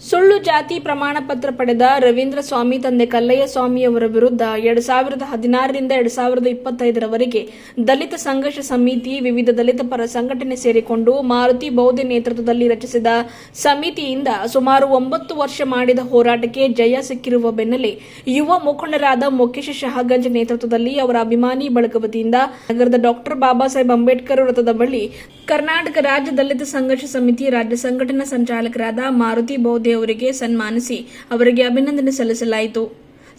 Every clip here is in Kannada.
ಸುಳ್ಳು ಜಾತಿ ಪ್ರಮಾಣ ಪತ್ರ ಪಡೆದ ರವೀಂದ್ರ ಸ್ವಾಮಿ ತಂದೆ ಕಲ್ಲಯ್ಯ ಸ್ವಾಮಿಯವರ ವಿರುದ್ಧ ಎರಡ್ ಸಾವಿರದ ಹದಿನಾರರಿಂದ ಎರಡ್ ಸಾವಿರದ ಇಪ್ಪತ್ತೈದರವರೆಗೆ ದಲಿತ ಸಂಘರ್ಷ ಸಮಿತಿ, ವಿವಿಧ ದಲಿತ ಪರ ಸಂಘಟನೆ ಸೇರಿಕೊಂಡು ಮಾರುತಿ ಬೌದ್ಧ ನೇತೃತ್ವದಲ್ಲಿ ರಚಿಸಿದ ಸಮಿತಿಯಿಂದ ಸುಮಾರು ಒಂಬತ್ತು ವರ್ಷ ಮಾಡಿದ ಹೋರಾಟಕ್ಕೆ ಜಯ ಸಿಕ್ಕಿರುವ ಬೆನ್ನಲ್ಲೇ ಯುವ ಮುಖಂಡರಾದ ಮುಖೇಶ್ ಶಹಗಂಜ್ ನೇತೃತ್ವದಲ್ಲಿ ಅವರ ಅಭಿಮಾನಿ ಬಳಗ ವತಿಯಿಂದ ನಗರದ ಡಾಕ್ಟರ್ ಬಾಬಾ ಸಾಹೇಬ್ ಅಂಬೇಡ್ಕರ್ ವೃತ್ತದ ಬಳಿ ಕರ್ನಾಟಕ ರಾಜ್ಯ ದಲಿತ ಸಂಘರ್ಷ ಸಮಿತಿ ರಾಜ್ಯ ಸಂಘಟನಾ ಸಂಚಾಲಕರಾದ ಮಾರುತಿ ಬೌದ್ಧೆ ಅವರಿಗೆ ಸನ್ಮಾನಿಸಿ ಅವರಿಗೆ ಅಭಿನಂದನೆ ಸಲ್ಲಿಸಲಾಯಿತು.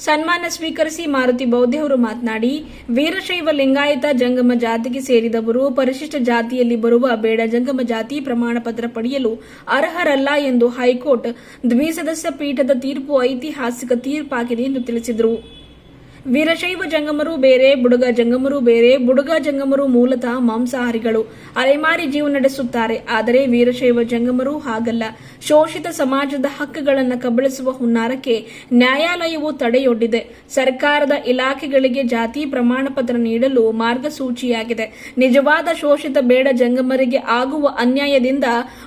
ಸನ್ಮಾನ ಸ್ವೀಕರಿಸಿ ಮಾರುತಿ ಬೌದ್ಧೆ ಅವರು ಮಾತನಾಡಿ, ವೀರಶೈವ ಲಿಂಗಾಯತ ಜಂಗಮ ಜಾತಿಗೆ ಸೇರಿದವರು ಪರಿಶಿಷ್ಟ ಜಾತಿಯಲ್ಲಿ ಬರುವ ಬೇಡ ಜಂಗಮ ಜಾತಿ ಪ್ರಮಾಣ ಪತ್ರ ಪಡೆಯಲು ಅರ್ಹರಲ್ಲ ಎಂದು ಹೈಕೋರ್ಟ್ ದ್ವಿಸದಸ್ಯ ಪೀಠದ ತೀರ್ಪು ಐತಿಹಾಸಿಕ ತೀರ್ಪಾಗಿದೆ ಎಂದು ತಿಳಿಸಿದರು. ವೀರಶೈವ ಜಂಗಮರು ಬೇರೆ, ಬುಡುಗ ಜಂಗಮರು ಬೇರೆ, ಬುಡುಗ ಜಂಗಮರು ಮೂಲತಃ ಮಾಂಸಾಹಾರಿಗಳು. ಅಲೆಮಾರಿ ಜೀವನ ನಡೆಸುತ್ತಾರೆ. ಆದರೆ ವೀರಶೈವ ಜಂಗಮರು ಹಾಗಲ್ಲ. ಶೋಷಿತ ಸಮಾಜದ ಹಕ್ಕುಗಳನ್ನು ಕಬಳಿಸುವ ಹುನ್ನಾರಕ್ಕೆ ನ್ಯಾಯಾಲಯವು ತಡೆಯೊಡ್ಡಿದೆ. ಸರ್ಕಾರದ ಇಲಾಖೆಗಳಿಗೆ ಜಾತಿ ಪ್ರಮಾಣ ಪತ್ರ ನೀಡಲು ಮಾರ್ಗಸೂಚಿಯಾಗಿದೆ. ನಿಜವಾದ ಶೋಷಿತ ಬೇಡ ಜಂಗಮರಿಗೆ ಆಗುವ ಅನ್ಯಾಯದಿಂದ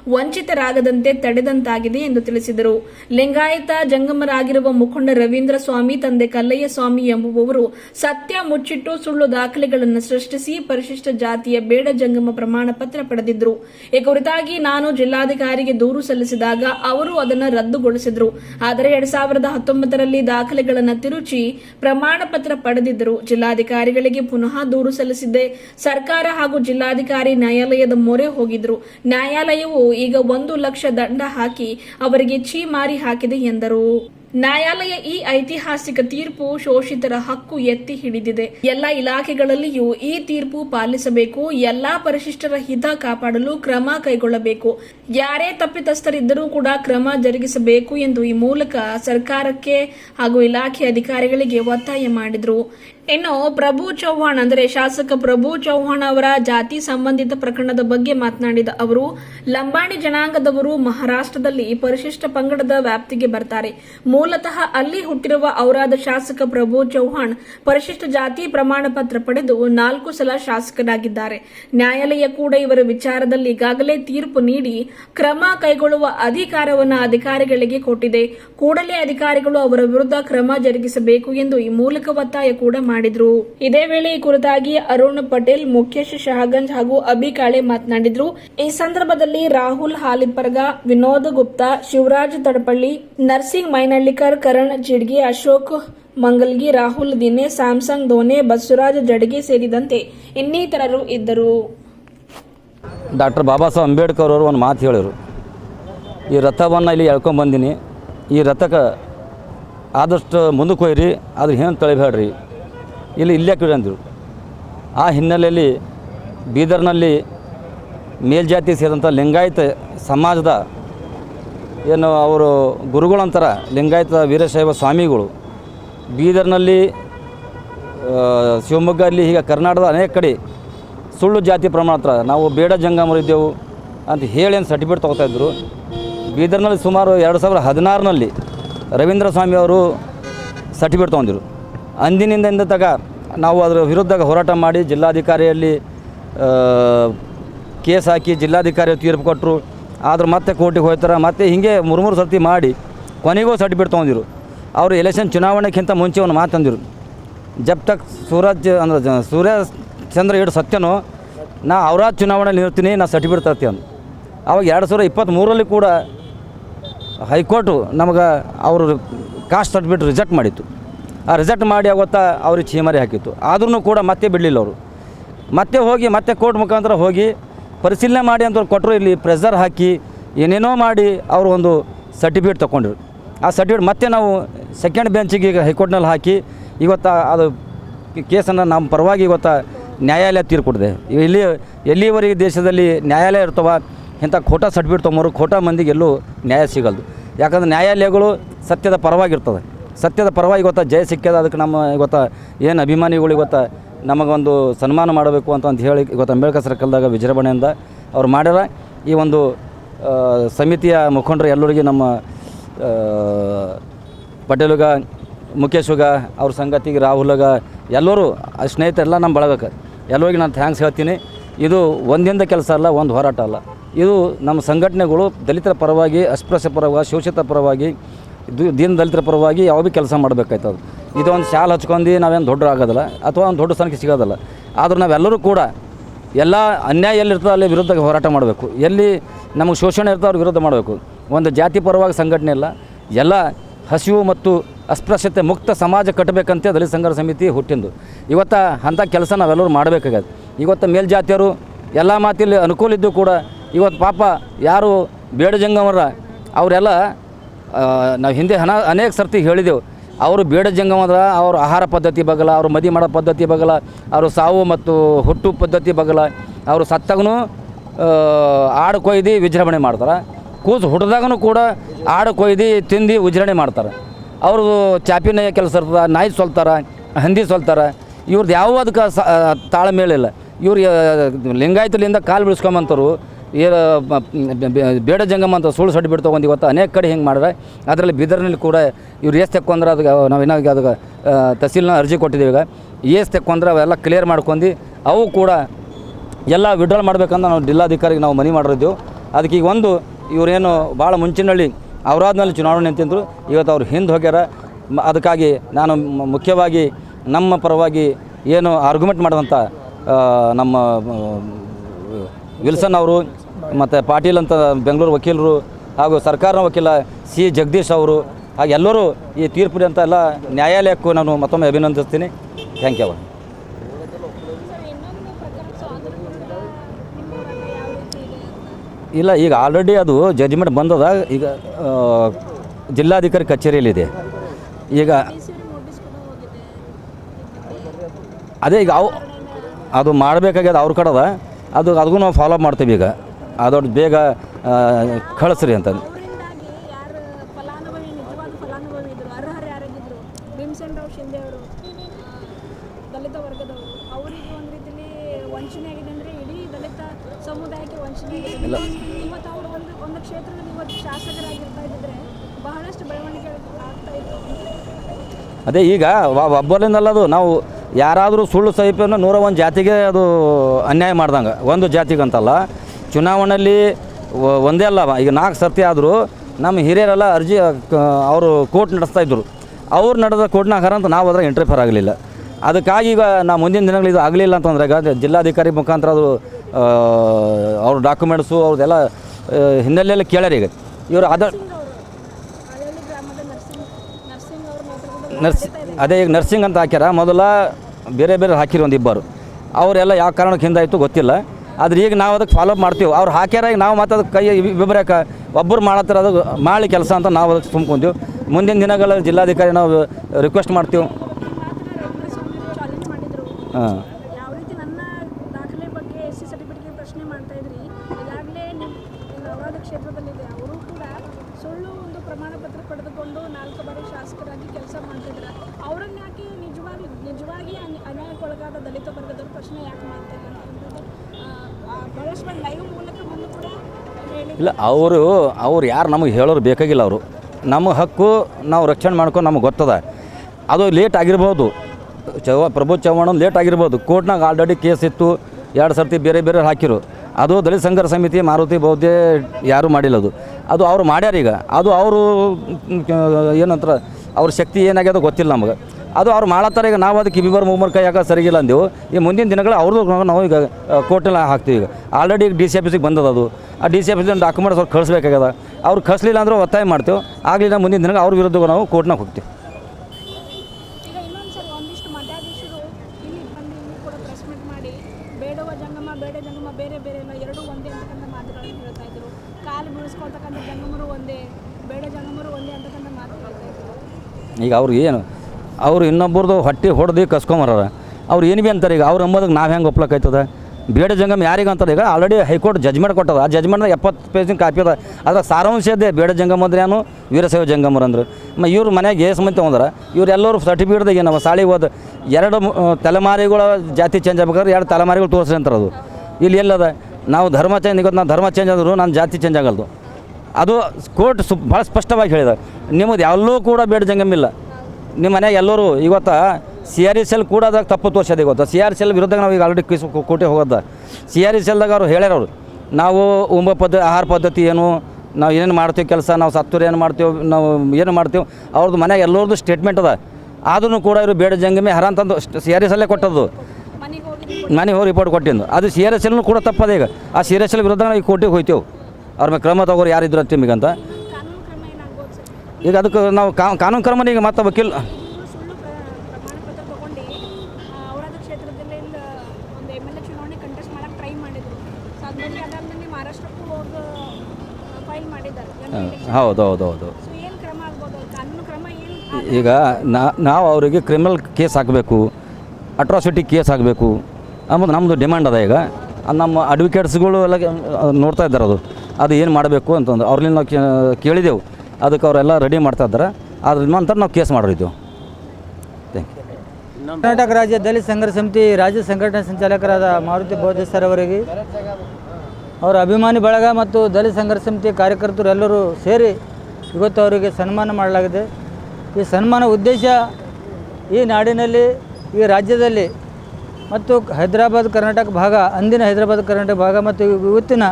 ವಂಚಿತರಾಗದಂತೆ ತಡೆದಂತಾಗಿದೆ ಎಂದು ತಿಳಿಸಿದರು. ಲಿಂಗಾಯತ ಜಂಗಮರಾಗಿರುವ ಮುಖಂಡ ರವೀಂದ್ರ ಸ್ವಾಮಿ, ತಂದೆ ಕಲ್ಲಯ್ಯ ಸ್ವಾಮಿ ಎಂಬುವವರು ಸತ್ಯ, ಮುಚ್ಚಿಟ್ಟು, ಸುಳ್ಳು ದಾಖಲೆಗಳನ್ನು ಸೃಷ್ಟಿಸಿ ಪರಿಶಿಷ್ಟ ಜಾತಿಯ ಬೇಡ ಜಂಗಮ ಪ್ರಮಾಣ ಪತ್ರ ಪಡೆದಿದ್ರು. ಈ ಕುರಿತಾಗಿ ನಾನು ಜಿಲ್ಲಾಧಿಕಾರಿಗೆ ದೂರು ಸಲ್ಲಿಸಿದಾಗ ಅವರು ಅದನ್ನು ರದ್ದುಗೊಳಿಸಿದ್ರು. ಆದರೆ ಎರಡ್ ಸಾವಿರದ ಹತ್ತೊಂಬತ್ತರಲ್ಲಿ ದಾಖಲೆಗಳನ್ನು ತಿರುಚಿ ಪ್ರಮಾಣ ಪತ್ರ ಪಡೆದಿದ್ದರು ಜಿಲ್ಲಾಧಿಕಾರಿಗಳಿಗೆ ಪುನಃ ದೂರು ಸಲ್ಲಿಸಿದ್ದೆ. ಸರ್ಕಾರ ಹಾಗೂ ಜಿಲ್ಲಾಧಿಕಾರಿ ನ್ಯಾಯಾಲಯದ ಮೊರೆ ಹೋಗಿದ್ರು. ನ್ಯಾಯಾಲಯವು ಈಗ ಒಂದು ಲಕ್ಷ ದಂಡ ಹಾಕಿ ಅವರಿಗೆ ಛೀಮಾರಿ ಹಾಕಿದೆ ಎಂದರು. ನ್ಯಾಯಾಲಯ ಈ ಐತಿಹಾಸಿಕ ತೀರ್ಪು ಶೋಷಿತರ ಹಕ್ಕು ಎತ್ತಿ ಹಿಡಿದಿದೆ. ಎಲ್ಲ ಇಲಾಖೆಗಳಲ್ಲಿಯೂ ಈ ತೀರ್ಪು ಪಾಲಿಸಬೇಕು. ಎಲ್ಲಾ ಪರಿಶಿಷ್ಟರ ಹಿತ ಕಾಪಾಡಲು ಕ್ರಮ ಕೈಗೊಳ್ಳಬೇಕು. ಯಾರೇ ತಪ್ಪಿತಸ್ಥರಿದ್ದರೂ ಕೂಡ ಕ್ರಮ ಜರುಗಿಸಬೇಕು ಎಂದು ಈ ಮೂಲಕ ಸರ್ಕಾರಕ್ಕೆ ಹಾಗೂ ಇಲಾಖೆ ಅಧಿಕಾರಿಗಳಿಗೆ ಒತ್ತಾಯ ಮಾಡಿದ್ರು. ಇನ್ನು ಪ್ರಭು ಚೌಹಾಣ್, ಅಂದ್ರೆ ಶಾಸಕ ಪ್ರಭು ಚೌಹಾಣ್ ಅವರ ಜಾತಿ ಸಂಬಂಧಿತ ಪ್ರಕರಣದ ಬಗ್ಗೆ ಮಾತನಾಡಿದ ಅವರು, ಲಂಬಾಣಿ ಜನಾಂಗದವರು ಮಹಾರಾಷ್ಟ್ರದಲ್ಲಿ ಪರಿಶಿಷ್ಟ ಪಂಗಡದ ವ್ಯಾಪ್ತಿಗೆ ಬರ್ತಾರೆ. ಮೂಲತಃ ಅಲ್ಲಿ ಹುಟ್ಟಿರುವ ಅವರಾದ ಶಾಸಕ ಪ್ರಭು ಚೌಹಾಣ್ ಪರಿಶಿಷ್ಟ ಜಾತಿ ಪ್ರಮಾಣ ಪತ್ರ ಪಡೆದು ನಾಲ್ಕು ಸಲ ಶಾಸಕರಾಗಿದ್ದಾರೆ. ನ್ಯಾಯಾಲಯ ಕೂಡ ಇವರ ವಿಚಾರದಲ್ಲಿ ಈಗಾಗಲೇ ತೀರ್ಪು ನೀಡಿ ಕ್ರಮ ಕೈಗೊಳ್ಳುವ ಅಧಿಕಾರವನ್ನು ಅಧಿಕಾರಿಗಳಿಗೆ ಕೊಟ್ಟಿದೆ. ಕೂಡಲೇ ಅಧಿಕಾರಿಗಳು ಅವರ ವಿರುದ್ಧ ಕ್ರಮ ಜರುಗಿಸಬೇಕು ಎಂದು ಈ ಮೂಲಕ ಒತ್ತಾಯ ಕೂಡ ಮಾಡಿದ್ರು. ಇದೇ ವೇಳೆ ಈ ಕುರಿತಾಗಿ ಅರುಣ್ ಪಟೇಲ್ ಮುಖೇಶ್ ಶಹಗಂಜ್ ಹಾಗೂ ಅಬಿ ಕಾಳೆ ಮಾತನಾಡಿದ್ರು. ಈ ಸಂದರ್ಭದಲ್ಲಿ ರಾಹುಲ್ ಹಾಲಿಪರ್ಗ, ವಿನೋದ್ ಗುಪ್ತಾ, ಶಿವರಾಜ್ ತಡಪಳ್ಳಿ, ನರ್ಸಿಂಗ್ ಮೈನಳ್ಳಿಕರ್ ಕರಣ್ ಜಿಡ್ಗಿ, ಅಶೋಕ್ ಮಂಗಲ್ಗಿ, ರಾಹುಲ್ ದಿನೆ, ಸ್ಯಾಮ್ಸಂಗ್ ಧೋನೆ, ಬಸವರಾಜ್ ಜಡ್ಗಿ ಸೇರಿದಂತೆ ಇನ್ನಿತರರು ಇದ್ದರು. ಡಾಕ್ಟರ್ ಬಾಬಾ ಸಾಹೇಬ್ ಅಂಬೇಡ್ಕರ್ ಅವರು ಒಂದು ಮಾತು ಹೇಳಿದರು. ಈ ರಥವನ್ನು ಇಲ್ಲಿ ಎಳ್ಕೊಂಬಂದಿನಿ ಈ ರಥಕ್ಕೆ ಆದಷ್ಟು ಮುಂದಕ್ಕೆ ಹೋಯ್ರಿ ಅದ್ರ ಏನು ತಳಿಬೇಡ್ರಿ ಇಲ್ಲಿ ಇಲ್ಲೇ ಅಂದರು. ಆ ಹಿನ್ನೆಲೆಯಲ್ಲಿ ಬೀದರ್ನಲ್ಲಿ ಮೇಲ್ಜಾತಿ ಸೇರಿದಂಥ ಲಿಂಗಾಯತ ಸಮಾಜದ ಏನು ಅವರು ಗುರುಗಳಂತರ ಲಿಂಗಾಯತ ವೀರಶೈವ ಸ್ವಾಮಿಗಳು ಬೀದರ್ನಲ್ಲಿ ಶಿವಮೊಗ್ಗ ಅಲ್ಲಿ ಈಗ ಕರ್ನಾಟಕದ ಅನೇಕ ಕಡೆ ಸುಳ್ಳು ಜಾತಿ ಪ್ರಮಾಣ ಹತ್ರ ನಾವು ಬೇಡ ಜಂಗಮರಿದ್ದೆವು ಅಂತ ಹೇಳಿ ಏನು ಸರ್ಟಿಫಿಕೇಟ್ ತೊಗೋತಾಯಿದ್ರು ಬೀದರ್ನಲ್ಲಿ ಸುಮಾರು ಎರಡು ಸಾವಿರದ ಹದಿನಾರರಲ್ಲಿ ರವೀಂದ್ರ ಸ್ವಾಮಿ ಅವರು ಸರ್ಟಿಫಿಕೇಟ್ ತೊಗೊಂಡಿರು ಅಂದಿನಿಂದ ತಗ ನಾವು ಅದರ ವಿರುದ್ಧ ಹೋರಾಟ ಮಾಡಿ ಜಿಲ್ಲಾಧಿಕಾರಿಯಲ್ಲಿ ಕೇಸ್ ಹಾಕಿ ಜಿಲ್ಲಾಧಿಕಾರಿ ತೀರ್ಪು ಕೊಟ್ಟರು ಆದ್ರೆ ಮತ್ತೆ ಕೋರ್ಟಿಗೆ ಹೋಗ್ತಾರೆ ಮತ್ತೆ ಹೀಗೆ ಮೂರು ಮೂರು ಸರ್ತಿ ಮಾಡಿ ಕೊನೆಗೂ ಸರ್ಟಿಫಿಕೇಟ್ ತೊಗೊಂಡಿರು ಅವರು ಎಲೆಕ್ಷನ್ ಚುನಾವಣೆಗಿಂತ ಮುಂಚೆ ಒಂದು ಮಾತಂದಿರು ಜಬ್ ತಕ್ ಸೂರಜ್ ಅಂದ್ರೆ ಸೂರ್ಯ ಚಂದ್ರ ಎರಡು ಸತ್ಯನೋ, ನಾ ಅವರ ಚುನಾವಣೆಯಲ್ಲಿ ಇರ್ತೀನಿ, ನಾ ಸರ್ಟಿಫಿಕೇಟ್ ತರ್ತೀನಿ ಅಂದು ಅವಾಗ ಎರಡು ಸಾವಿರದ ಇಪ್ಪತ್ತ್ಮೂರರಲ್ಲಿ ಕೂಡ ಹೈಕೋರ್ಟು ನಮಗೆ ಅವರು ಕಾಸ್ಟ್ ಸರ್ಟಿಫಿಕೇಟ್ ರಿಜೆಕ್ಟ್ ಮಾಡಿತ್ತು. ಆ ರಿಸಲ್ಟ್ ಮಾಡಿ ಆಗುತ್ತಾ ಅವ್ರಿಗೆ ಚೀಮಾರಿ ಹಾಕಿತ್ತು. ಆದ್ರೂ ಕೂಡ ಮತ್ತೆ ಬಿಡಲಿಲ್ಲ ಅವರು. ಮತ್ತೆ ಹೋಗಿ, ಮತ್ತೆ ಕೋರ್ಟ್ ಮುಖಾಂತರ ಹೋಗಿ ಪರಿಶೀಲನೆ ಮಾಡಿ ಅಂತ ಕೊಟ್ಟರು ಇಲ್ಲಿ ಪ್ರೆಸರ್ ಹಾಕಿ ಏನೇನೋ ಮಾಡಿ ಅವರು ಒಂದು ಸರ್ಟಿಫಿಕೇಟ್ ತೊಗೊಂಡ್ರು. ಆ ಸರ್ಟಿಫಿಕೇಟ್ ಮತ್ತೆ ನಾವು ಸೆಕೆಂಡ್ ಬೆಂಚಿಗೆ ಈಗ ಹೈಕೋರ್ಟ್ನಲ್ಲಿ ಹಾಕಿ ಇವತ್ತು ಅದು ಕೇಸನ್ನು ನಮ್ಮ ಪರವಾಗಿ ಇವತ್ತು ನ್ಯಾಯಾಲಯ ತೀರ್ಪು ಕೊಡಿದೆ. ಇಲ್ಲಿ ಎಲ್ಲಿವರೆಗೆ ದೇಶದಲ್ಲಿ ನ್ಯಾಯಾಲಯ ಇರ್ತವ, ಇಂಥ ಖೋಟಾ ಸರ್ಟಿಫಿಕೇಟ್ ತೊಗೊಂಬರು ಖೋಟಾ ಮಂದಿಗೆ ಎಲ್ಲೂ ನ್ಯಾಯ ಸಿಗಲ್ದು. ಯಾಕಂದ್ರೆ ನ್ಯಾಯಾಲಯಗಳು ಸತ್ಯದ ಪರವಾಗಿರ್ತದೆ ಸತ್ಯದ ಪರವಾಗಿ ಗೊತ್ತಾ, ಜಯ ಸಿಕ್ಕ್ಯದ ಅದಕ್ಕೆ ನಮ್ಮ ಇವತ್ತು ಏನು ಅಭಿಮಾನಿಗಳು ಗೊತ್ತಾ, ನಮಗೊಂದು ಸನ್ಮಾನ ಮಾಡಬೇಕು ಅಂತ ಅಂತ ಹೇಳಿ ಇವತ್ತು ಅಂಬೇಡ್ಕರ್ ಸರ್ಕಲ್ದಾಗ ವಿಜೃಂಭಣೆಯಿಂದ ಅವ್ರು ಮಾಡ್ಯಾರ. ಈ ಒಂದು ಸಮಿತಿಯ ಮುಖಂಡರು ಎಲ್ಲರಿಗೆ ನಮ್ಮ ಪಟೇಲುಗ ಮುಖೇಶುಗ ಅವ್ರ ಸಂಗತಿಗೆ ರಾಹುಲಗ, ಎಲ್ಲರೂ ಸ್ನೇಹಿತರೆಲ್ಲ ನಮ್ಮ ಬಳಗಕ್ಕೆ. ಎಲ್ಲರಿಗೆ ನಾನು ಥ್ಯಾಂಕ್ಸ್ ಹೇಳ್ತೀನಿ. ಇದು ಒಂದಿಂದ ಕೆಲಸ ಅಲ್ಲ, ಒಂದು ಹೋರಾಟ ಅಲ್ಲ. ಇದು ನಮ್ಮ ಸಂಘಟನೆಗಳು ದಲಿತರ ಪರವಾಗಿ, ಅಸ್ಪೃಶ್ಯ ಪರವಾಗಿ, ಶೋಷಿತ ಪರವಾಗಿ ಇದು ದೀನ ದಲಿತರ ಪರವಾಗಿ ಯಾವ ಭೀ ಕೆಲಸ ಮಾಡಬೇಕಾಯ್ತದ ಇದು ಒಂದು ಶಾಲ್ ಹಚ್ಕೊಂಡು ನಾವೇನು ದೊಡ್ಡ ಆಗೋದಿಲ್ಲ, ಅಥವಾ ಒಂದು ದೊಡ್ಡ ಸಂಖ್ಯೆ ಸಿಗೋದಿಲ್ಲ. ಆದರೂ ನಾವೆಲ್ಲರೂ ಕೂಡ ಎಲ್ಲ ಅನ್ಯಾಯ ಎಲ್ಲಿರ್ತದೆ ಅಲ್ಲಿ ವಿರುದ್ಧ ಹೋರಾಟ ಮಾಡಬೇಕು. ಎಲ್ಲಿ ನಮಗೆ ಶೋಷಣೆ ಇರ್ತದೆ ಅವ್ರ ವಿರುದ್ಧ ಮಾಡಬೇಕು. ಒಂದು ಜಾತಿ ಪರವಾಗಿ ಸಂಘಟನೆ ಇಲ್ಲ, ಎಲ್ಲ ಹಸಿವು ಮತ್ತು ಅಸ್ಪೃಶ್ಯತೆ ಮುಕ್ತ ಸಮಾಜ ಕಟ್ಟಬೇಕಂತೆ ದಲಿತ ಸಂಘರ್ಷ ಸಮಿತಿ ಹುಟ್ಟಿಂದು. ಇವತ್ತು ಅಂಥ ಕೆಲಸ ನಾವೆಲ್ಲರೂ ಮಾಡಬೇಕಾಗತ್ತೆ ಇವತ್ತು ಮೇಲ್ಜಾತಿಯರು ಎಲ್ಲ ಮಾತಿಲ್ಲಿ ಅನುಕೂಲ ಇದ್ದು ಕೂಡ, ಇವತ್ತು ಪಾಪ ಯಾರು ಬೇಡ ಜಂಗಮರ ಅವರೆಲ್ಲ ನಾವು ಹಿಂದೆ ಹಣ ಅನೇಕ ಸರ್ತಿ ಹೇಳಿದೆವು. ಅವರು ಬೇಡ ಜಂಗಮದ ಅವ್ರ ಆಹಾರ ಪದ್ಧತಿ ಬಗಲ, ಅವರು ಮದಿ ಮಾಡೋ ಪದ್ಧತಿ ಬಗಲ, ಅವರು ಸಾವು ಮತ್ತು ಹುಟ್ಟು ಪದ್ಧತಿ ಬಗಲ, ಅವರು ಸತ್ತಾಗೂ ಆಡು ಕೊಯ್ದು ವಿಜೃಂಭಣೆ ಮಾಡ್ತಾರೆ. ಕೂಸು ಹುಟ್ಟಿದಾಗೂ ಕೂಡ ಆಡು ಕೊಯ್ದು ತಿಂದು ವಿಜೃಂಭಣೆ ಮಾಡ್ತಾರೆ. ಅವರು ಚಾಪಿನ ಕೆಲಸ ಇರ್ತದೆ, ನಾಯಿ ಸೊಲ್ತಾರೆ, ಹಂದಿ ಸೊಲ್ತಾರೆ. ಇವ್ರದ್ದು ಯಾವ ಅದಕ್ಕೆ ಸ ತಾಳ್ಮೇಳಿಲ್ಲ ಇವ್ರು ಲಿಂಗಾಯತಲಿಂದ ಕಾಲು ಬೀಳ್ಸ್ಕೊಂಬಂತರು ಏ ಬೇಡ ಜಂಗಮ ಅಂತ ಸುಳ್ಳು ಬಿಡ್ತಾ ಒಂದು ಇವತ್ತು ಅನೇಕ ಕಡೆ ಹೆಂಗೆ ಮಾಡಿದ್ರೆ. ಅದರಲ್ಲಿ ಬೀದರ್ನಲ್ಲಿ ಕೂಡ ಇವ್ರು ಏಸ್ ತೆಕ್ಕೊಂಡ್ರೆ ಅದು, ನಾವು ಏನಾಗ ಅದಕ್ಕೆ ತಹಸೀಲ್ನ ಅರ್ಜಿ ಕೊಟ್ಟಿದ್ದೀವಿ ಈಗ. ಏಸ್ ತೆಕ್ಕೊಂಡ್ರೆ ಅವೆಲ್ಲ ಕ್ಲಿಯರ್ ಮಾಡ್ಕೊಂಡು, ಅವು ಕೂಡ ಎಲ್ಲ ವಿಡ್ರಾಲ್ ಮಾಡ್ಬೇಕಂತ ನಾವು ಜಿಲ್ಲಾಧಿಕಾರಿಗೆ ನಾವು ಮನವಿ ಮಾಡಿದ್ದೆವು ಅದಕ್ಕೆ ಈಗ ಒಂದು, ಇವರೇನು ಭಾಳ ಮುಂಚಿನಲ್ಲಿ ಅವರಾದ್ಮೇಲೆ ಚುನಾವಣೆ ನಿಂತಿದ್ರು ಇವತ್ತು ಅವ್ರು ಹಿಂದೆ ಹೋಗ್ಯಾರ. ಅದಕ್ಕಾಗಿ ನಾನು ಮುಖ್ಯವಾಗಿ ನಮ್ಮ ಪರವಾಗಿ ಏನು ಆರ್ಗ್ಯುಮೆಂಟ್ ಮಾಡಿದಂಥ ನಮ್ಮ ವಿಲ್ಸನ್ ಅವರು ಮತ್ತು ಪಾಟೀಲ್ ಅಂತ ಬೆಂಗಳೂರು ವಕೀಲರು ಹಾಗೂ ಸರ್ಕಾರದ ವಕೀಲ ಸಿ ಜಗದೀಶ್ ಅವರು, ಹಾಗೆ ಎಲ್ಲರೂ ಈ ತೀರ್ಪು ಅಂತ ಎಲ್ಲ ನ್ಯಾಯಾಲಯಕ್ಕೂ ನಾನು ಮತ್ತೊಮ್ಮೆ ಅಭಿನಂದಿಸ್ತೀನಿ. ಥ್ಯಾಂಕ್ ಯು ಇಲ್ಲ, ಈಗ ಆಲ್ರೆಡಿ ಅದು ಜಡ್ಜ್ಮೆಂಟ್ ಬಂದದ, ಈಗ ಜಿಲ್ಲಾಧಿಕಾರಿ ಕಚೇರಿಯಲ್ಲಿದೆ. ಈಗ ಅದೇ ಈಗ ಅವು ಅದು ಮಾಡಬೇಕಾಗ್ಯದ ಅವ್ರ ಕಡೆದ ಅದು. ಅದಕ್ಕೂ ನಾವು ಫಾಲೋ ಮಾಡ್ತೀವಿ ಈಗ. ಅದೊಟ್ಟು ಬೇಗ ಕಳಿಸ್ರಿ ಅಂತ. ಅವರಿಂದಾಗಿ ಯಾರು ಫಲಾನುಭವಿ ನಿಜವಾದ ಫಲಾನುಭವಿ ಇದ್ರು ಅರ್ಹರು ಯಾರಾಗಿದ್ರು ಭೀಮಸೇನರಾವ್ ಶಿಂದೆ ಅವರು ದಲಿತ ವರ್ಗದವರು ಅವರಿಗೆ ಒಂದು ರೀತಿಲಿ ಆಗಿದೆ ಅಂದರೆ ಇಡೀ ದಲಿತ ಸಮುದಾಯಕ್ಕೆ ವಂಚನೆ ಆಗಿದೆ ಇವತ್ತು ಅವರು ಒಂದು ಒಂದು ಕ್ಷೇತ್ರದಲ್ಲಿ ಇವತ್ತು ಶಾಸಕರಾಗಿರ್ತಾ ಬಹಳಷ್ಟು ಬೆಳವಣಿಗೆ ಆಗ್ತಾ ಇತ್ತು ಅದೇ ಈಗ ಒಬ್ಬರಿಂದಲ್ಲದು ನಾವು ಯಾರಾದರೂ ಸುಳ್ಳು ಸಹಿಪನ್ನು ನೂರ ಒಂದು ಜಾತಿಗೆ ಅದು ಅನ್ಯಾಯ ಮಾಡ್ದಂಗೆ. ಒಂದು ಜಾತಿಗೆ ಅಂತಲ್ಲ ಚುನಾವಣೆಯಲ್ಲಿ ಒಂದೇ ಅಲ್ಲ, ಈಗ ನಾಲ್ಕು ಸರ್ತಿ ಆದರೂ ನಮ್ಮ ಹಿರಿಯರೆಲ್ಲ ಅರ್ಜಿ ಅವರು ಕೋರ್ಟ್ ನಡೆಸ್ತಾ ಇದ್ದರು ಅವ್ರು ನಡೆದ ಕೋರ್ಟ್ನಾಗಾರ ಅಂತ ನಾವು ಅದ್ರಾಗ ಇಂಟರ್ಫೇರ್ ಆಗಲಿಲ್ಲ. ಅದಕ್ಕಾಗಿ ಈಗ ನಾ ಮುಂದಿನ ದಿನಗಳು ಇದು ಆಗಲಿಲ್ಲ ಅಂತಂದ್ರೆ ಈಗ ಜಿಲ್ಲಾಧಿಕಾರಿ ಮುಖಾಂತರ ಅದು ಅವ್ರ ಡಾಕ್ಯುಮೆಂಟ್ಸು, ಅವ್ರದ್ದೆಲ್ಲ ಹಿನ್ನೆಲೆಯಲ್ಲಿ ಕೇಳ್ಯಾರ ಈಗ. ಇವರು ಅದ ನರ್ಸ್, ಅದೇ ಈಗ ನರ್ಸಿಂಗ್ ಅಂತ ಹಾಕ್ಯಾರ. ಮೊದಲ ಬೇರೆ ಬೇರೆ ಹಾಕಿರೋ ಒಂದು ಇಬ್ಬರು. ಅವರೆಲ್ಲ ಯಾವ ಕಾರಣಕ್ಕೆ ಹಿಂದಾಯಿತು ಗೊತ್ತಿಲ್ಲ. ಆದ್ರೆ ಈಗ ನಾವು ಅದಕ್ಕೆ ಫಾಲೋ ಅಪ್ ಮಾಡ್ತೀವಿ. ಅವ್ರು ಹಾಕ್ಯಾರ ಈಗ ನಾವು ಮತ್ತೆ ಅದಕ್ಕೆ ಕೈ ವಿಬ್ರಕ ಒಬ್ಬರು ಮಾಡತ್ತಾರ ಅದು ಮಾಡಿ ಕೆಲಸ ಅಂತ ನಾವು ಅದಕ್ಕೆ ತುಂಬ್ಕೊಂತೀವಿ ಮುಂದಿನ ದಿನಗಳಲ್ಲಿ ಜಿಲ್ಲಾಧಿಕಾರಿ ನಾವು ರಿಕ್ವೆಸ್ಟ್ ಮಾಡ್ತೀವಿ. ಹಾಂ ಯಾವ ರೀತಿ ನನ್ನ ದಾಖಲೆ ಬಗ್ಗೆ ಎಸ್ ಸಿ ಸರ್ಟಿಫಿಕೇಟ್ ಪ್ರಶ್ನೆ ಮಾಡ್ತಾ ಇದ್ರಿ ಈಗಾಗಲೇ ನಿಮ್ಮ ನವರಾದ ಕ್ಷೇತ್ರದಲ್ಲಿದೆ ಅವರು ಕೂಡ ಸುಳ್ಳು ಒಂದು ಪ್ರಮಾಣ ಪತ್ರ ಪಡೆದುಕೊಂಡು ನಾಲ್ಕು ಬಾರಿ ಶಾಸಕರಾಗಿ ಕೆಲಸ ಮಾಡ್ತಿದ್ರ ಅವ್ರನ್ನ ಯಾಕೆ ನಿಜವಾಗಿ ನಿಜವಾಗಿ ಅನ್ಯ- ಅನ್ಯಾಯಕ್ಕೊಳಗಾದ ದಲಿತ ವರ್ಗದವ್ರ ಪ್ರಶ್ನೆ ಯಾಕೆ ಮಾಡ್ತಾ ಇಲ್ಲ ಅನ್ನೋದು, ಆ, ಆ, ಬಹಳಷ್ಟು ಲೈವ್ ಮೂಲಕ ಮುಂದೆ ಕೂಡ ಹೇಳಿ ಇಲ್ಲ, ಅವರು, ಅವ್ರು ಯಾರು ನಮಗೆ ಹೇಳೋರು ಬೇಕಾಗಿಲ್ಲ ಅವರು. ನಮ್ಮ ಹಕ್ಕು ನಾವು ರಕ್ಷಣೆ ಮಾಡ್ಕೊಂಡು ನಮಗೆ ಗೊತ್ತದ. ಅದು ಲೇಟ್ ಆಗಿರ್ಬೋದು. ಚವ ಪ್ರಭು ಚವ್ಹಾಣ್ ಲೇಟ್ ಆಗಿರ್ಬೋದು. ಕೋರ್ಟ್ನಾಗ ಆಲ್ರೆಡಿ ಕೇಸ್ ಇತ್ತು. ಎರಡು ಸರ್ತಿ ಬೇರೆ ಬೇರೆ ಹಾಕಿರು. ಅದು ದಲಿತ ಸಂಘರ್ಷ ಸಮಿತಿ, ಮಾರುತಿ, ಬೌದ್ಧ ಯಾರು ಮಾಡಿಲ್ಲ ಅದು. ಅದು ಅವ್ರು ಮಾಡ್ಯಾರೀಗ. ಅದು ಅವರು ಏನಂತಾರ, ಅವ್ರ ಶಕ್ತಿ ಏನಾಗ್ಯದ ಗೊತ್ತಿಲ್ಲ ನಮಗೆ. ಅದು ಅವ್ರು ಮಾಡತ್ತಾರ ಈಗ ನಾವು ಅದಕ್ಕೆ ಇಬ್ಬರು ಮೂವರು ಕೈ ಯಾಕೆ ಸರಿಗಿಲ್ಲ ಅಂದೆವು. ಈ ಮುಂದಿನ ದಿನಗಳು ಅವ್ರದ್ದು ನಾವು ಈಗ ಕೋರ್ಟಲ್ಲಿ ಹಾಕ್ತೀವಿ ಈಗ. ಆಲ್ರೆಡಿ ಈಗ ಡಿ ಸಿ ಆಫೀಸಿಗೆ ಬಂದದದು ಆ ಡಿ ಸಿ ಆಫೀಸಿನ ಡಾಕ್ಯುಮೆಂಟ್ಸ್ ಅವ್ರು ಕಳಿಸ್ಬೇಕಾಗ್ಯದ. ಅವ್ರು ಕಳಿಸ್ಲಿಲ್ಲ ಅಂದ್ರೆ ಒತ್ತಾಯ ಮಾಡ್ತೇವೆ. ಆಗಲಿಲ್ಲ ಮುಂದಿನ ದಿನಗಳು ಅವ್ರ ವಿರುದ್ಧ ನಾವು ಕೋರ್ಟ್ನಾಗ ಹೋಗ್ತೀವಿ. ಈಗ ಅವ್ರಿಗೆ ಏನು ಅವ್ರು ಇನ್ನೊಬ್ಬರದು ಹೊಟ್ಟೆ ಹೊಡೆದು ಕಸ್ಕೊಂಬರ ಅವ್ರು ಏನು ಭೀ ಅಂತಾರೆ ಈಗ? ಅವ್ರು ಅಂಬೋದಕ್ಕೆ ನಾವು ಹೆಂಗೆ ಒಪ್ಲಕ್ಕಾಯ್ತದ? ಬೇಡ ಜಂಗಮ್ ಯಾರಿಗೆ ಅಂತಾರೆ? ಈಗ ಆಲ್ರೆಡಿ ಹೈಕೋರ್ಟ್ ಜಜ್ಮೆಂಟ್ ಕೊಟ್ಟದ. ಆ ಜಜ್ಮೆಂಟ್ದಾಗ ಎಪ್ಪತ್ತು ಪೇಜಿನ ಕಾಪಿ ಅದ. ಅದ್ರ ಸಾರಾಂಶ ಇದೆ. ಬೇಡ ಜಂಗಮ್ ಅಂದ್ರೆ ಏನು? ವೀರಶೈವ ಜಂಗಮರು ಅಂದ್ರೆ. ಮ ಇವ್ರು ಮನೆಗೆ ಏಸ್ ಮಂದಿ ತೊಗೊಂಡ್ರ, ಇವ್ರು ಎಲ್ಲರೂ ಸರ್ಟಿಫಿಕೇಟ್ದಾಗ ಏನವ? ಸಾಳಿ ಹೋದ ಎರಡು ತಲೆಮಾರಿಗಳ ಜಾತಿ ಚೇಂಜ್ ಆಗ್ಬೇಕಾದ್ರೆ ಎರಡು ತಲೆಮಾರಿಗಳು ತೋರಿಸ್ರಿ ಅಂತಾರೆ ಅದು. ಇಲ್ಲಿ ಎಲ್ಲದ? ನಾವು ಧರ್ಮ ಚೇಂಜ್ ಇವತ್ತು ನಾನು ಧರ್ಮ ಚೇಂಜ್ ಆದರೂ ನಾನು ಜಾತಿ ಚೇಂಜ್ ಆಗಲ್ದು. ಅದು ಕೋರ್ಟ್ ಸು ಭಾಳ ಸ್ಪಷ್ಟವಾಗಿ ಹೇಳಿದೆ. ನಿಮ್ಮದು ಎಲ್ಲೂ ಕೂಡ ಬೇಡ ಜಂಗಮಿಲ್ಲ ನಿಮ್ಮ ಮನ್ಯಾಗ ಎಲ್ಲರೂ ಇವತ್ತು ಸಿ ಆರ್ ಎಸ್ ಎಲ್ ಕೂಡ ಅದಾಗ ತಪ್ಪು ತೋರ್ಸೋದು ಇವತ್ತು. ಸಿ ಆರ್ ಎಸ್ ಎಲ್ ವಿರುದ್ಧ ನಾವು ಈಗ ಆಲ್ರೆಡಿ ಕೇಸ್ ಕೋಟಿ ಹೋಗೋದ. ಸಿ ಆರ್ ಎಸ್ ಎಲ್ದಾಗ ಅವ್ರು ಹೇಳ್ಯಾರ ನಾವು ಉಂಬ ಪದ್ಧ ಆಹಾರ ಪದ್ಧತಿ ಏನು, ನಾವು ಏನೇನು ಮಾಡ್ತೀವಿ ಕೆಲಸ, ನಾವು ಸತ್ತೂರು ಏನು ಮಾಡ್ತೀವಿ, ನಾವು ಏನು ಮಾಡ್ತೀವಿ ಅವ್ರದ್ದು ಮನೆಗೆ ಎಲ್ಲರದ್ದು ಸ್ಟೇಟ್ಮೆಂಟ್ ಅದ. ಆದ್ರೂ ಕೂಡ ಇವರು ಬೇಡ ಜಂಗಮೆ ಹರ ಅಂತಂದು ಸಿ ಆರ್ ಎಸ್ ಅಲ್ಲೇ ಕೊಟ್ಟದ್ದು. ಮನೆಗೆ ಹೋಗಿ ಮನೆ ರಿಪೋರ್ಟ್ ಕೊಟ್ಟಿದ್ದು. ಅದು ಸಿ ಆರ್ ಎಸ್ ಎಲ್ನು ಕೂಡ ತಪ್ಪದ ಈಗ. ಆ ಸಿ ಆರ್ ಎಸ್ ಎಲ್ ವಿರುದ್ಧ ನಾವು ಈಗ ಕೋರ್ಟಿಗೆ ಹೋಯ್ತೇವೆ. ಅವ್ರ ಮೇಲೆ ಕ್ರಮ ತಗೋರು ಯಾರಿದ್ರು ಟೀಮಿಗೆ ಈಗ ಅದಕ್ಕೆ ನಾವು ಕಾ- ಕಾನೂನು ಕ್ರಮನ ಈಗ ಮತ್ತೆ ವಕೀಲ್ ಹೌದು ಹೌದು ಹೌದು. ಕ್ರಮ ಕ್ರಮ ಈಗ ನಾ- ನಾವು ಅವರಿಗೆ ಕ್ರಿಮಿನಲ್ ಕೇಸ್ ಹಾಕಬೇಕು ಅಟ್ರಾಸಿಟಿ ಕೇಸ್ ಆಗಬೇಕು ಅಂಬುದು ನಮ್ಮದು ಡಿಮ್ಯಾಂಡ್ ಅದ ಈಗ. ಅದು ನಮ್ಮ ಅಡ್ವೊಕೇಟ್ಸ್ಗಳು ಎಲ್ಲ ನೋಡ್ತಾ ಇದ್ದಾರೆ ಅದು. ಅದು ಏನು ಮಾಡಬೇಕು ಅಂತಂದು. ಅವ್ರಲ್ಲಿ ನಾವು ಕೇಳಿದೆವು. ಅದಕ್ಕೆ ಅವರೆಲ್ಲ ರೆಡಿ ಮಾಡ್ತಾ ಇದ್ದಾರೆ. ಅದ್ರ ನಂತರ ನಾವು ಕೇಸ್ ಮಾಡಿದ್ದೆವು ಥ್ಯಾಂಕ್ ಯು ಕರ್ನಾಟಕ ರಾಜ್ಯ ದಲಿತ ಸಂಘರ್ಷ ಸಮಿತಿ ರಾಜ್ಯ ಸಂಘಟನಾ ಸಂಚಾಲಕರಾದ ಮಾರುತಿ ಬೋಧೇಶ್ವರ್ ಅವರಿಗೆ ಅವರ ಅಭಿಮಾನಿ ಬಳಗ ಮತ್ತು ದಲಿತ ಸಂಘರ್ಷ ಸಮಿತಿ ಕಾರ್ಯಕರ್ತರು ಎಲ್ಲರೂ ಸೇರಿ ಇವತ್ತು ಅವರಿಗೆ ಸನ್ಮಾನ ಮಾಡಲಾಗಿದೆ. ಈ ಸನ್ಮಾನ ಉದ್ದೇಶ ಈ ನಾಡಿನಲ್ಲಿ ಈ ರಾಜ್ಯದಲ್ಲಿ ಮತ್ತು ಹೈದರಾಬಾದ್ ಕರ್ನಾಟಕ ಭಾಗ ಅಂದಿನ ಹೈದರಾಬಾದ್ ಕರ್ನಾಟಕ ಭಾಗ ಮತ್ತು ಇವತ್ತಿನ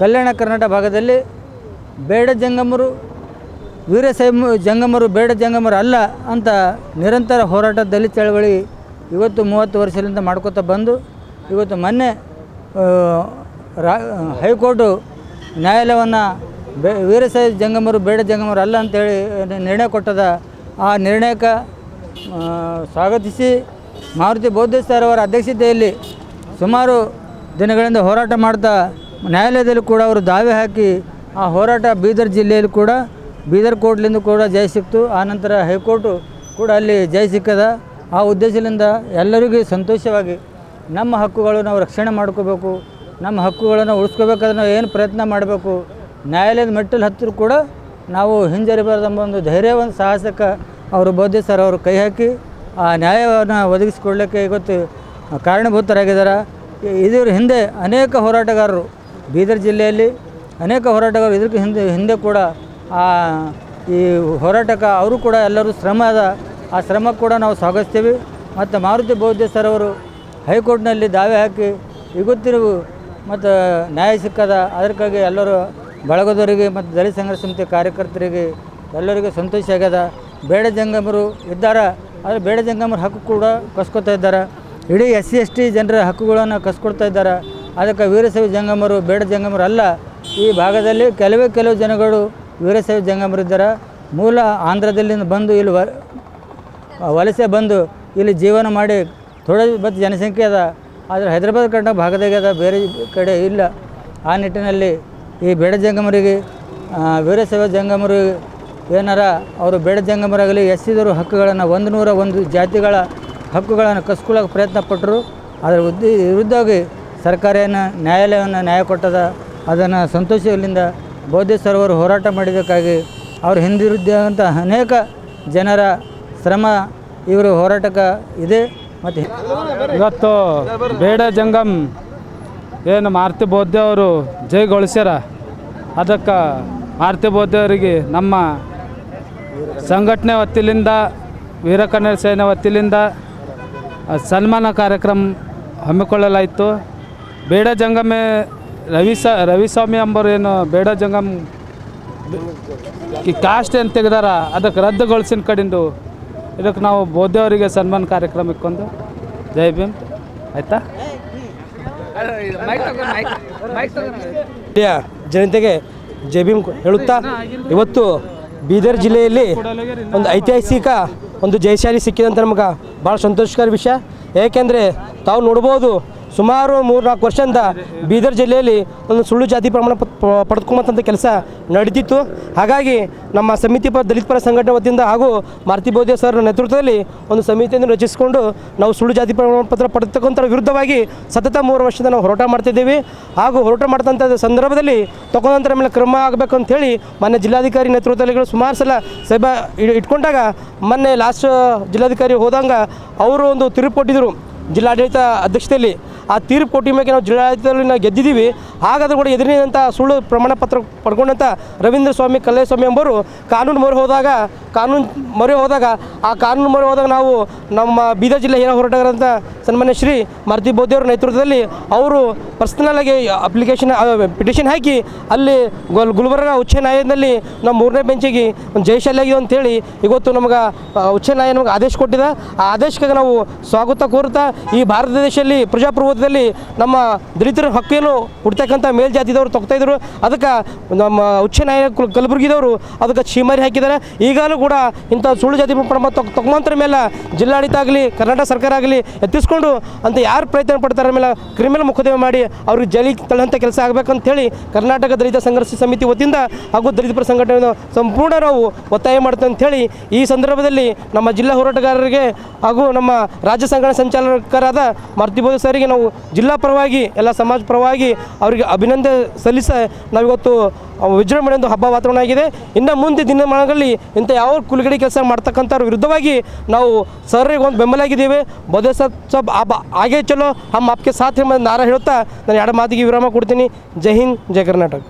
ಕಲ್ಯಾಣ ಕರ್ನಾಟಕ ಭಾಗದಲ್ಲಿ ಬೇಡ ಜಂಗಮರು ವೀರಶೈವ ಜಂಗಮರು, ಬೇಡ ಜಂಗಮರು ಅಲ್ಲ ಅಂತ ನಿರಂತರ ಹೋರಾಟ ದಲಿತ ಚಳವಳಿ ಇವತ್ತು ಮೂವತ್ತು ವರ್ಷದಿಂದ ಮಾಡ್ಕೋತಾ ಬಂದು, ಇವತ್ತು ಮೊನ್ನೆ ರಾ, ಹೈಕೋರ್ಟು ನ್ಯಾಯಾಲಯವನ್ನು ಬೇ ವೀರಶೈವ ಜಂಗಮರು, ಬೇಡ ಜಂಗಮರು ಅಲ್ಲ ಅಂತೇಳಿ ನಿರ್ಣಯ ಕೊಟ್ಟದ, ಆ ನಿರ್ಣಯಕ್ಕೆ ಸ್ವಾಗತಿಸಿ ಮಾರುತಿ ಬೌದ್ಧೇಶ್ವರ ಅವರ ಅಧ್ಯಕ್ಷತೆಯಲ್ಲಿ ಸುಮಾರು ದಿನಗಳಿಂದ ಹೋರಾಟ ಮಾಡ್ತಾ, ನ್ಯಾಯಾಲಯದಲ್ಲಿ ಕೂಡ ಅವರು ದಾವೆ ಹಾಕಿ ಆ ಹೋರಾಟ ಬೀದರ್ ಜಿಲ್ಲೆಯಲ್ಲಿ ಕೂಡ ಬೀದರ್ ಕೋರ್ಟ್ಲಿಂದ ಕೂಡ ಜಯ ಸಿಕ್ತು. ಆನಂತರ ಹೈಕೋರ್ಟು ಕೂಡ ಅಲ್ಲಿ ಜಯ ಸಿಕ್ಕದ. ಆ ಉದ್ದೇಶದಿಂದ ಎಲ್ಲರಿಗೂ ಸಂತೋಷವಾಗಿ ನಮ್ಮ ಹಕ್ಕುಗಳು ನಾವು ರಕ್ಷಣೆ ಮಾಡ್ಕೋಬೇಕು. ನಮ್ಮ ಹಕ್ಕುಗಳನ್ನು ಉಳಿಸ್ಕೋಬೇಕಾದ್ರೆ ನಾವು ಏನು ಪ್ರಯತ್ನ ಮಾಡಬೇಕು. ನ್ಯಾಯಾಲಯದ ಮೆಟ್ಟಲು ಹತ್ತಿರ ಕೂಡ ನಾವು ಹಿಂಜರಿಬಾರ್ದೆಂಬ ಒಂದು ಧೈರ್ಯವನ್ನು ಸಾಹಸಕ್ಕೆ ಅವರು ಬೌದ್ಧ ಸರ್ ಅವರು ಕೈ ಹಾಕಿ ಆ ನ್ಯಾಯವನ್ನು ಒದಗಿಸಿಕೊಳ್ಳೋಕ್ಕೆ ಇವತ್ತು ಕಾರಣಭೂತರಾಗಿದ್ದಾರೆ. ಇದರ ಹಿಂದೆ ಅನೇಕ ಹೋರಾಟಗಾರರು ಬೀದರ್ ಜಿಲ್ಲೆಯಲ್ಲಿ, ಅನೇಕ ಹೋರಾಟಗಾರರು ಇದಕ್ಕೆ ಹಿಂದೆ ಹಿಂದೆ ಕೂಡ ಈ ಹೋರಾಟಕ್ಕೆ ಅವರು ಕೂಡ ಎಲ್ಲರೂ ಶ್ರಮ ಅದ ಆ ಶ್ರಮಕ್ಕೆ ಕೂಡ ನಾವು ಸ್ವಾಗತಿಸ್ತೀವಿ ಮತ್ತು ಮಾರುತಿ ಬೌದ್ಧ ಸರ್ ಅವರು ಹೈಕೋರ್ಟ್ನಲ್ಲಿ ದಾವೆ ಹಾಕಿ ಇವತ್ತಿನವು ಮತ್ತು ನ್ಯಾಯ ಸಿಕ್ಕದ ಅದಕ್ಕಾಗಿ ಎಲ್ಲರೂ ಬಳಗದವರಿಗೆ ಮತ್ತು ದಲಿತ ಸಂಘರ್ಷ ಸಮಿತಿ ಕಾರ್ಯಕರ್ತರಿಗೆ ಎಲ್ಲರಿಗೂ ಸಂತೋಷ ಆಗ್ಯದ. ಬೇಡ ಜಂಗಮರು ಇದ್ದಾರೆ, ಆದರೆ ಬೇಡ ಜಂಗಮರ ಹಕ್ಕು ಕೂಡ ಕಸ್ಕೊತಾ ಇದ್ದಾರೆ. ಇಡೀ ಎಸ್ ಸಿ ಎಸ್ ಟಿ ಜನರ ಹಕ್ಕುಗಳನ್ನು ಕಸ್ಕೊಡ್ತಾ ಇದ್ದಾರೆ. ಅದಕ್ಕೆ ವೀರಸವಿ ಜಂಗಮರು, ಬೇಡ ಜಂಗಮರು ಅಲ್ಲ. ಈ ಭಾಗದಲ್ಲಿ ಕೆಲವೇ ಕೆಲವು ಜನಗಳು ವೀರಶೈವ ಜಂಗಮೃದ್ಧರ ಮೂಲ ಆಂಧ್ರದಲ್ಲಿಂದ ಬಂದು ಇಲ್ಲಿ ವಲಸೆ ಬಂದು ಇಲ್ಲಿ ಜೀವನ ಮಾಡಿ ಥೋಡೆ ಮತ್ತು ಜನಸಂಖ್ಯೆ ಅದ. ಆದರೆ ಹೈದರಾಬಾದ್ ಕರ್ನಾಟಕ ಭಾಗದಾಗೆ ಅದ, ಬೇರೆ ಕಡೆ ಇಲ್ಲ. ಆ ನಿಟ್ಟಿನಲ್ಲಿ ಈ ಬೇಡ ಜಂಗಮರಿಗೆ ವೀರಶೈವ ಜಂಗಮರು ಏನಾರ ಅವರು ಬೇಡ ಜಂಗಮರಾಗಲಿ ಎಸ್ಸಿದವರು ಹಕ್ಕುಗಳನ್ನು ಒಂದು ನೂರ ಒಂದು ಜಾತಿಗಳ ಹಕ್ಕುಗಳನ್ನು ಕಸ್ಕೊಳ್ಳೋಕೆ ಪ್ರಯತ್ನ ಪಟ್ಟರು ಅದರ ವಿರುದ್ಧವಾಗಿ ಸರ್ಕಾರ ಏನು ನ್ಯಾಯಾಲಯವನ್ನು ನ್ಯಾಯ ಕೊಟ್ಟದ. ಅದನ್ನು ಸಂತೋಷದಿಂದ ಬೌದ್ಧೇಶ್ವರ ಸರ್ವರು ಹೋರಾಟ ಮಾಡಿದ್ದಕ್ಕಾಗಿ ಅವ್ರ ಹಿಂದಿರುದ್ದಂಥ ಅನೇಕ ಜನರ ಶ್ರಮ ಇವರು ಹೋರಾಟಕ್ಕೆ ಇದೆ. ಮತ್ತು ಇವತ್ತು ಬೇಡ ಜಂಗಮ್ ಏನು ಮಾರುತಿ ಬೋಧ್ಯ ಅವರು ಜೈಗೊಳಿಸ್ಯಾರ ಅದಕ್ಕೆ ಮಾರುತಿ ಬೌದ್ಧವರಿಗೆ ನಮ್ಮ ಸಂಘಟನೆ ವತಿಲಿಂದ ವೀರಕನ್ನಡ ಸೇನೆ ವತಿಲಿಂದ ಸನ್ಮಾನ ಕಾರ್ಯಕ್ರಮ ಹಮ್ಮಿಕೊಳ್ಳಲಾಯಿತು. ಬೇಡ ಜಂಗಮೆ ರವಿ ಸ ರವಿಸ್ವಾಮಿ ಅಂಬರು ಏನು ಬೇಡ ಜಂಗಮ್ ಈ ಕಾಸ್ಟ್ ಏನು ತೆಗೆದಾರ? ಅದಕ್ಕೆ ರದ್ದುಗೊಳಿಸಿನ ಕಡಿಂದು ಇದಕ್ಕೆ ನಾವು ಬೋಧೆಯವರಿಗೆ ಸನ್ಮಾನ ಕಾರ್ಯಕ್ರಮ ಇಕ್ಕೊಂಡು ಜೈ ಭೀಮ್. ಆಯ್ತಾ? ಜನತೆಗೆ ಜೈ ಭೀಮ್ ಹೇಳುತ್ತಾ? ಇವತ್ತು ಬೀದರ್ ಜಿಲ್ಲೆಯಲ್ಲಿ ಒಂದು ಐತಿಹಾಸಿಕ ಒಂದು ಜಯಶಾಲಿ ಸಿಕ್ಕಿದಂತ ನಮ್ಗೆ ಭಾಳ ಸಂತೋಷಕರ ವಿಷಯ. ಏಕೆಂದರೆ ತಾವು ನೋಡ್ಬೋದು ಸುಮಾರು ಮೂರು ನಾಲ್ಕು ವರ್ಷದಿಂದ ಬೀದರ್ ಜಿಲ್ಲೆಯಲ್ಲಿ ಒಂದು ಸುಳ್ಳು ಜಾತಿ ಪ್ರಮಾಣ ಪಡೆದುಕೊಂಬಂಥ ಕೆಲಸ ನಡೆದಿತ್ತು ಹಾಗಾಗಿ ನಮ್ಮ ಸಮಿತಿ ಪರ, ದಲಿತ ಪರ ಸಂಘಟನೆ ವತಿಯಿಂದ ಹಾಗೂ ಮಾರುತಿ ಬೋಧೆ ಸರ್ ನೇತೃತ್ವದಲ್ಲಿ ಒಂದು ಸಮಿತಿಯನ್ನು ರಚಿಸಿಕೊಂಡು ನಾವು ಸುಳ್ಳು ಜಾತಿ ಪ್ರಮಾಣ ಪತ್ರ ವಿರುದ್ಧವಾಗಿ ಸತತ ಮೂರು ವರ್ಷದ ನಾವು ಹೋರಾಟ ಮಾಡ್ತಿದ್ದೀವಿ ಹಾಗೂ ಹೋರಾಟ ಮಾಡ್ತಂಥ ಸಂದರ್ಭದಲ್ಲಿ ತಗೊಂಡಂತರ ಮೇಲೆ ಕ್ರಮ ಆಗಬೇಕು ಅಂತ ಹೇಳಿ ಮೊನ್ನೆ ಜಿಲ್ಲಾಧಿಕಾರಿ ನೇತೃತ್ವದಲ್ಲಿ ಸುಮಾರು ಸಲ ಸಭೆ ಇಟ್ಕೊಂಡಾಗ ಮೊನ್ನೆ ಲಾಸ್ಟ್ ಜಿಲ್ಲಾಧಿಕಾರಿ ಹೋದಂಗೆ ಅವರು ಒಂದು ತಿರುಪು ಕೊಟ್ಟಿದ್ರು ಜಿಲ್ಲಾಡಳಿತ ಅಧ್ಯಕ್ಷತೆಯಲ್ಲಿ ಆ ತೀರ್ಪು ಕೊಟ್ಟಿದ ಮೇಲೆ ನಾವು ಜಿಲ್ಲಾಡಳಿತದಲ್ಲಿ ನಾವು ಗೆದ್ದಿದ್ದೀವಿ. ಹಾಗಾದರೂ ಕೂಡ ಎದುರಿನಂಥ ಸುಳ್ಳು ಪ್ರಮಾಣ ಪತ್ರ ಪಡ್ಕೊಂಡಂಥ ರವೀಂದ್ರ ಸ್ವಾಮಿ, ಕಲ್ಲೇಸ್ವಾಮಿ ಸ್ವಾಮಿ ಎಂಬರು ಕಾನೂನು ಮೊರೆ ಹೋದಾಗ, ಕಾನೂನು ಮೊರೆ ಹೋದಾಗ, ಆ ಕಾನೂನು ಮೊರೆ ಹೋದಾಗ ನಾವು ನಮ್ಮ ಬೀದರ್ ಜಿಲ್ಲೆ ಹಿರಿಯ ಹೋರಾಟಗಾರಂಥ ಸನ್ಮಾನ್ಯ ಶ್ರೀ ಮಾರುತಿ ಬೋಧಿಯವರ ನೇತೃತ್ವದಲ್ಲಿ ಅವರು ಪರ್ಸ್ನಲ್ ಆಗಿ ಅಪ್ಲಿಕೇಶನ್ ಪಿಟಿಷನ್ ಹಾಕಿ ಅಲ್ಲಿ ಗುಲ್ ಗುಲ್ಬರ್ಗ ಉಚ್ಚ ನ್ಯಾಯಾಲಯದಲ್ಲಿ ನಮ್ಮ ಮೂರನೇ ಬೆಂಚಿಗೆ ಒಂದು ಜಯಶಾಲಿಯಾಗಿದೆ ಅಂತೇಳಿ ಇವತ್ತು ನಮಗೆ ಉಚ್ಚ ನ್ಯಾಯಾಲಯ ನಮಗೆ ಆದೇಶ ಕೊಟ್ಟಿದೆ. ಆ ಆದೇಶಕ್ಕೆ ನಾವು ಸ್ವಾಗತ ಕೋರುತ್ತಾ ಈ ಭಾರತ ದೇಶದಲ್ಲಿ ಪ್ರಜಾಪ್ರಭುತ್ವದಲ್ಲಿ ನಮ್ಮ ದಲಿತರ ಹಕ್ಕೇನು ಹುಡ್ತಕ್ಕಂಥ ಮೇಲ್ಜಾತಿದವರು ತೊಗ್ತಾಯಿದ್ರು ಅದಕ್ಕೆ ನಮ್ಮ ಉಚ್ಚ ನ್ಯಾಯಾಲಯ ಕುಲ್- ಕಲಬುರಗಿದವರು ಅದಕ್ಕೆ ಛೀಮಾರಿ ಹಾಕಿದ್ದಾರೆ ಈಗಲೂ ಕೂಡ ಇಂಥ ಸುಳ್ಳು ಜಾತಿ ಪ್ರಮಾಣ ತೊಗೊಂತರ ಮೇಲೆ ಜಿಲ್ಲಾಡಳಿತ ಆಗಲಿ, ಕರ್ನಾಟಕ ಸರ್ಕಾರ ಆಗಲಿ ಎತ್ತಿಸ್ಕೊಂಡು ಅಂತ ಯಾರು ಪ್ರಯತ್ನ ಪಡ್ತಾರೆ ಮೇಲೆ ಕ್ರಿಮಿನಲ್ ಮೊಕದ್ದಮೆ ಮಾಡಿ ಅವ್ರಿಗೆ ಜೈಲಿಗೆ ತಳ್ಳಂಥ ಕೆಲಸ ಆಗಬೇಕಂತ ಹೇಳಿ ಕರ್ನಾಟಕ ದಲಿತ ಸಂಘರ್ಷ ಸಮಿತಿ ವತಿಯಿಂದ ಹಾಗೂ ದಲಿತ ಪರ ಸಂಘಟನೆಯನ್ನು ಸಂಪೂರ್ಣ ನಾವು ಒತ್ತಾಯ ಮಾಡ್ತೇವೆ ಅಂತ ಹೇಳಿ ಈ ಸಂದರ್ಭದಲ್ಲಿ ನಮ್ಮ ಜಿಲ್ಲಾ ಹೋರಾಟಗಾರರಿಗೆ ಹಾಗೂ ನಮ್ಮ ರಾಜ್ಯ ಸಂಘಟನೆ ಸಂಚಾಲಕರಾದ ಮರ್ತಿಬೋದ ಸರಿಗೆ ನಾವು ಜಿಲ್ಲಾ ಪರವಾಗಿ, ಎಲ್ಲ ಸಮಾಜ ಪರವಾಗಿ ಅವರಿಗೆ ಅಭಿನಂದನೆ ಸಲ್ಲಿಸ, ನಾವಿವತ್ತು ವಿಜೃಂಭಣೆ ಒಂದು ಹಬ್ಬ ವಾತಾವರಣ ಆಗಿದೆ. ಇನ್ನು ಮುಂದೆ ದಿನಮಾನಗಳಲ್ಲಿ ಇಂಥ ಯಾವ ಕುಲಗಡಿ ಕೆಲಸ ಮಾಡ್ತಕ್ಕಂಥವ್ರ ವಿರುದ್ಧವಾಗಿ ನಾವು ಸರ್ರಿಗೆ ಒಂದು ಬೆಂಬಲ ಆಗಿದ್ದೇವೆ. ಬೋಧೆ ಸಬ್ ಸಬ್ ಹಬ್ಬ ಹಾಗೆ ಚಲೋ ಹಮ್ಮ ಆಪ್ಕೆ ಸಾಥ್ ಎಂಬ ನಾರ ಹೇಳುತ್ತಾ, ನಾನು ಎರಡು ಮಾತಿಗೆ ವಿರಾಮ ಕೊಡ್ತೀನಿ. ಜೈ ಹಿಂದ್, ಜೈ ಕರ್ನಾಟಕ.